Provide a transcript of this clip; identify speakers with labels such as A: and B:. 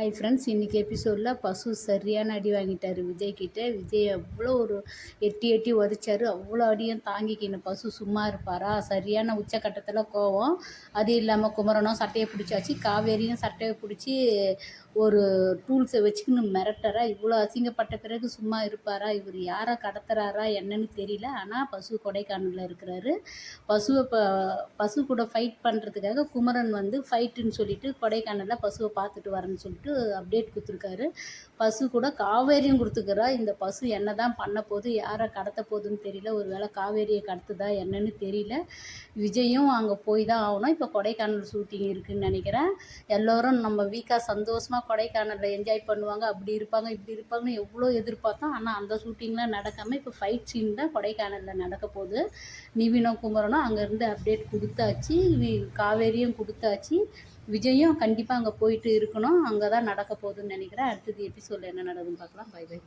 A: Hi friends இன்றைக்கி எபிசோடில் பசு சரியான அடி வாங்கிட்டார் விஜய்கிட்ட விஜய் அவ்வளோ ஒரு எட்டி எட்டி உதைச்சாரு. அவ்வளோ அடியும் தாங்கிக்கின்னு பசு சும்மா இருப்பாரா? சரியான உச்சக்கட்டத்தில் கோவம். அது இல்லாமல் குமரனும் சட்டையை பிடிச்சாச்சு. காவேரியும் சட்டையை பிடிச்சி ஒரு டூல்ஸை வச்சுக்கின்னு மிரட்டுறா. இவ்வளோ அசிங்கப்பட்ட பிறகு சும்மா இருப்பாரா? இவர் யாரை கடத்துறாரா? என்னன்னு தெரியல. ஆனால் பசு கொடைக்கானலில் இருக்கிறாரு. பசுவை ப பசு கூட ஃபைட் பண்ணுறதுக்காக குமரன் வந்து ஃபைட்டுன்னு சொல்லிட்டு கொடைக்கானலில் பசுவை பார்த்துட்டு வரேன்னு சொல்லிட்டு அப்டேட் கொடுத்துருக்காரு. பசு கூட காவேரியும் கொடுத்துக்கிறா. இந்த பசு என்ன தான் பண்ண போகுது யாரை கடத்த போகுதுன்னு தெரியல. ஒரு வேளை காவேரியை கடத்துதா என்னன்னு தெரியல. விஜயும் அங்கே போய் தான் ஆகணும். இப்போ கொடைக்கானல் ஷூட்டிங் இருக்குதுன்னு நினைக்கிறேன். எல்லோரும் நம்ம வீக்காக சந்தோஷமாக கொடைக்கானலில் என்ஜாய் பண்ணுவாங்க. அப்படி இருப்பாங்க இப்படி இருப்பாங்கன்னு எவ்வளோ எதிர்பார்த்தோம். ஆனால் அந்த ஷூட்டிங்லாம் நடக்காமல் இப்போ ஃபைட் சீன் தான் கொடைக்கானலில் நடக்க போகுது. நிவினோ குமரனும் அங்கேருந்து அப்டேட் கொடுத்தாச்சு. வி- காவேரியும் கொடுத்தாச்சு. விஜயும் கண்டிப்பாக அங்கே போயிட்டு இருக்கணும். அங்கே தான் நடக்க போகுதுன்னு நினைக்கிறேன். அடுத்தது எபிசோடில் என்ன நடக்குதுன்னு பார்க்கலாம். By by